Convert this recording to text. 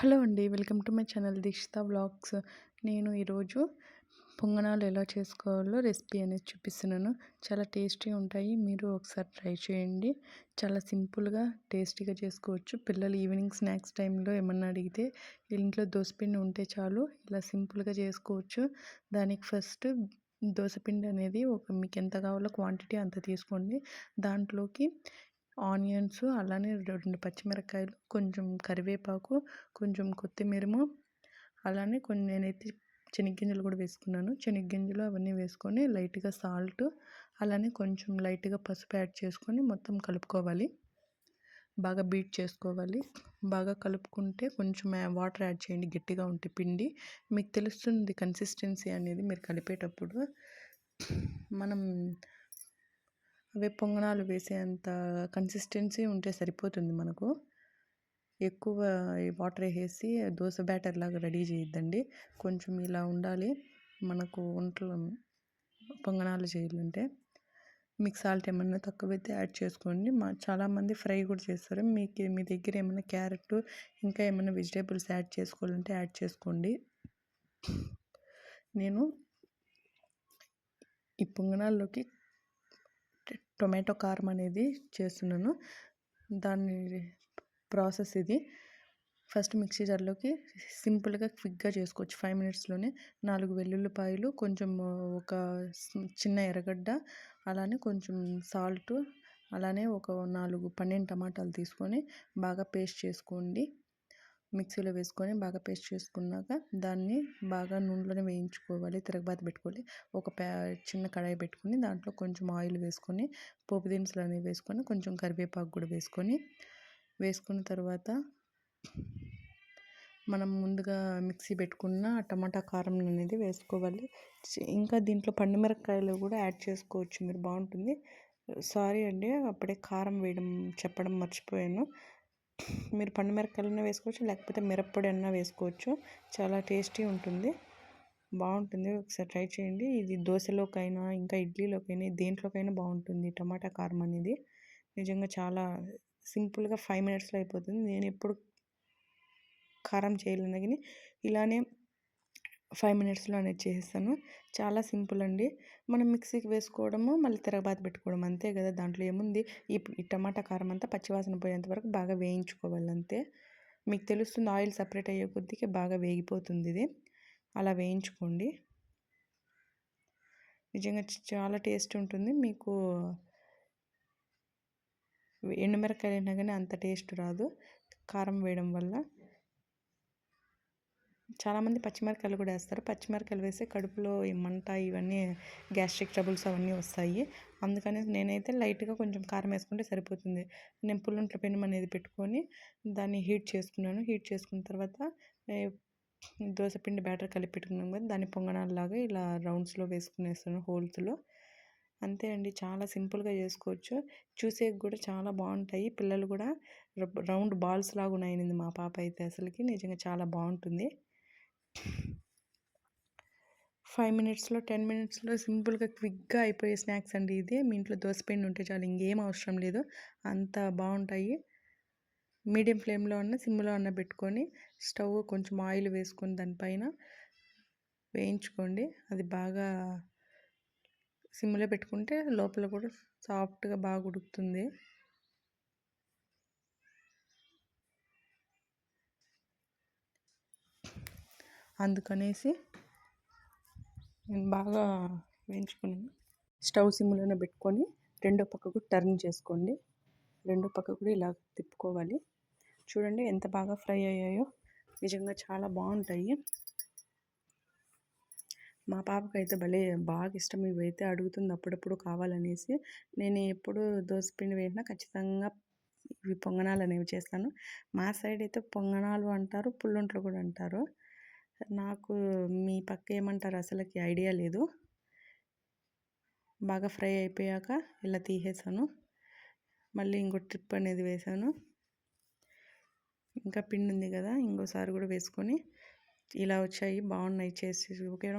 Hello అండి welcome to my channel Dikshita blogs నేను ఈరోజు పొంగనాలు ఎలా చేసుకోవాలో రెసిపీ అనేది చూపిస్తున్నాను. చాలా టేస్టీ ఉంటాయి మీరు ఒకసారి ట్రై చేయండి. చాలా సింపుల్గా టేస్టీగా చేసుకోవచ్చు. పిల్లలు ఈవినింగ్ స్నాక్స్ టైంలో ఏమన్నా అడిగితే ఇంట్లో దోసపిండి ఉంటే చాలు ఇలా సింపుల్గా చేసుకోవచ్చు. దానికి ఫస్ట్ దోసపిండి అనేది ఒక మీకు ఎంత కావాలో క్వాంటిటీ అంత తీసుకోండి. దాంట్లోకి ఆనియన్స్ అలానే రెండు పచ్చిమిరపకాయలు కొంచెం కరివేపాకు కొంచెం కొత్తిమీరము అలానే కొన్ని నేనైతే శనగ్గింజలు కూడా వేసుకున్నాను. శనగ్గింజలు అవన్నీ వేసుకొని లైట్గా సాల్ట్ అలానే కొంచెం లైట్గా పసుపు యాడ్ చేసుకొని మొత్తం కలుపుకోవాలి. బాగా బీట్ చేసుకోవాలి. బాగా కలుపుకుంటే కొంచెం వాటర్ యాడ్ చేయండి. గట్టిగా ఉంటే పిండి. మీకు తెలుస్తుంది కన్సిస్టెన్సీ అనేది మీరు కలిపేటప్పుడు. మనం అవే పొంగనాలు వేసేంత కన్సిస్టెన్సీ ఉంటే సరిపోతుంది మనకు. ఎక్కువ వాటర్ వేసి దోశ బ్యాటర్ లాగా రెడీ చేయొద్దండి. కొంచెం ఇలా ఉండాలి. మనకు ఒంట్లో పొంగనాలు చేయాలంటే మీకు సాల్ట్ ఏమన్నా తక్కువైతే యాడ్ చేసుకోండి. మా చాలామంది ఫ్రై కూడా చేస్తారు. మీకు మీ దగ్గర ఏమైనా క్యారెట్ ఇంకా ఏమైనా వెజిటేబుల్స్ యాడ్ చేసుకోవాలంటే యాడ్ చేసుకోండి. నేను ఈ పొంగనాల్లోకి టొమాటో కారం అనేది చేస్తున్నాను. దాని ప్రాసెస్ ఇది. ఫస్ట్ మిక్సీ జార్లోకి సింపుల్గా క్విక్గా చేసుకోవచ్చు. ఫైవ్ మినిట్స్లోనే నాలుగు వెల్లుల్లిపాయలు కొంచెం ఒక చిన్న ఎర్రగడ్డ అలానే కొంచెం సాల్ట్ అలానే ఒక నాలుగు పన్నెండు టమాటాలు తీసుకొని బాగా పేస్ట్ చేసుకోండి. మిక్సీలో వేసుకొని బాగా పేస్ట్ చేసుకున్నాక దాన్ని బాగా నూనెలోనే వేయించుకోవాలి తిరగబాత పెట్టుకోవాలి. ఒక చిన్న కడాయి పెట్టుకొని దాంట్లో కొంచెం ఆయిల్ వేసుకొని పోపు దినుసులు అనేవి వేసుకొని కొంచెం కరివేపాకు కూడా వేసుకొని వేసుకున్న తర్వాత మనం ముందుగా మిక్సీ పెట్టుకున్న టమాటా కారం అనేది వేసుకోవాలి. ఇంకా దీంట్లో పండుమిరపకాయలు కూడా యాడ్ చేసుకోవచ్చు. మీరు బాగుంటుంది. సారీ అండి అప్పుడే కారం వేయడం చెప్పడం మర్చిపోయాను. మీరు పండు మిరపకాయలన్నా వేసుకోవచ్చు లేకపోతే మిరప్పొడి అన్నా వేసుకోవచ్చు. చాలా టేస్టీ ఉంటుంది. బాగుంటుంది. ఒకసారి ట్రై చేయండి. ఇది దోశలోకైనా ఇంకా ఇడ్లీలోకైనా దేంట్లోకైనా బాగుంటుంది టమాటా కారం అనేది. నిజంగా చాలా సింపుల్గా ఫైవ్ మినిట్స్లో అయిపోతుంది. నేను ఎప్పుడు కారం చేయలేను. కానీ ఇలానే ఫైవ్ మినిట్స్లో అనేది చేసేస్తాను. చాలా సింపుల్ అండి. మనం మిక్సీకి వేసుకోవడము మళ్ళీ తిరగబాత పెట్టుకోవడం అంతే కదా! దాంట్లో ఏముంది? ఈ టమాటా కారం అంతా పచ్చివాసన పోయేంత వరకు బాగా వేయించుకోవాలి అంతే. మీకు తెలుస్తుంది ఆయిల్ సపరేట్ అయ్యే కొద్దికి బాగా వేగిపోతుంది ఇది. అలా వేయించుకోండి. నిజంగా చాలా టేస్ట్ ఉంటుంది. మీకు ఎండుమిరకాయలు అయినా కానీ అంత టేస్ట్ రాదు. కారం వేయడం వల్ల. చాలామంది పచ్చిమిరకాయలు కూడా వేస్తారు. పచ్చిమిరకాయలు వేస్తే కడుపులో మంట ఇవన్నీ గ్యాస్ట్రిక్ ట్రబుల్స్ అవన్నీ వస్తాయి. అందుకని నేనైతే లైట్గా కొంచెం కారం వేసుకుంటే సరిపోతుంది. నేను పుల్లంట్ల పెనం అనేది పెట్టుకొని దాన్ని హీట్ చేసుకున్నాను. హీట్ చేసుకున్న తర్వాత దోశ పిండి బ్యాటర్ కలిపి పెట్టుకున్నాం కదా దాన్ని పొంగనాలలాగా ఇలా రౌండ్స్లో వేసుకునేస్తాను హోల్స్లో. అంతే అండి. చాలా సింపుల్గా చేసుకోవచ్చు. చూసే కూడా చాలా బాగుంటాయి. పిల్లలు కూడా రౌండ్ బాల్స్ లాగా ఉన్నాయనింది మా పాప అయితే అసలుకి. నిజంగా చాలా బాగుంటుంది. ఫైవ్ మినిట్స్లో టెన్ మినిట్స్లో సింపుల్గా క్విక్గా అయిపోయే స్నాక్స్ అండి ఇది. మీ ఇంట్లో దోసపిండి ఉంటే చాలు ఇంకేం అవసరం లేదు. అంత బాగుంటాయి మీడియం ఫ్లేమ్లో అన్న సిమ్లో అన్న పెట్టుకొని స్టవ్ కొంచెం ఆయిల్ వేసుకొని దానిపైన వేయించుకోండి. అది బాగా సిమ్లో పెట్టుకుంటే లోపల కూడా సాఫ్ట్గా బాగా ఉడుకుతుంది. అందుకనేసి నేను బాగా వేయించుకున్నాను. స్టవ్ సిమ్లోనే పెట్టుకొని రెండో పక్కకు టర్న్ చేసుకోండి. రెండో పక్క కూడా ఇలా తిప్పుకోవాలి. చూడండి ఎంత బాగా ఫ్రై అయ్యాయో. నిజంగా చాలా బాగుంటాయి. మా పాపకు అయితే భలే బాగా ఇష్టం. ఇవైతే అడుగుతుంది అప్పుడప్పుడు కావాలనేసి. నేను ఎప్పుడు పిండి వేసినా ఖచ్చితంగా ఇవి పొంగనాలు అనేవి చేస్తాను. మా సైడ్ అయితే పొంగనాలు అంటారు పుల్లొంట్లు కూడా అంటారు. నాకు మీ పక్క ఏమంటారు అసలుకి ఐడియా లేదు. బాగా ఫ్రై అయిపోయాక ఇలా తీసేసాను. మళ్ళీ ఇంకో ట్రిప్ అనేది వేసాను. ఇంకా పిండి ఉంది కదా ఇంకోసారి కూడా వేసుకొని ఇలా వచ్చాయి బాగున్నాయి చేసి ఓకే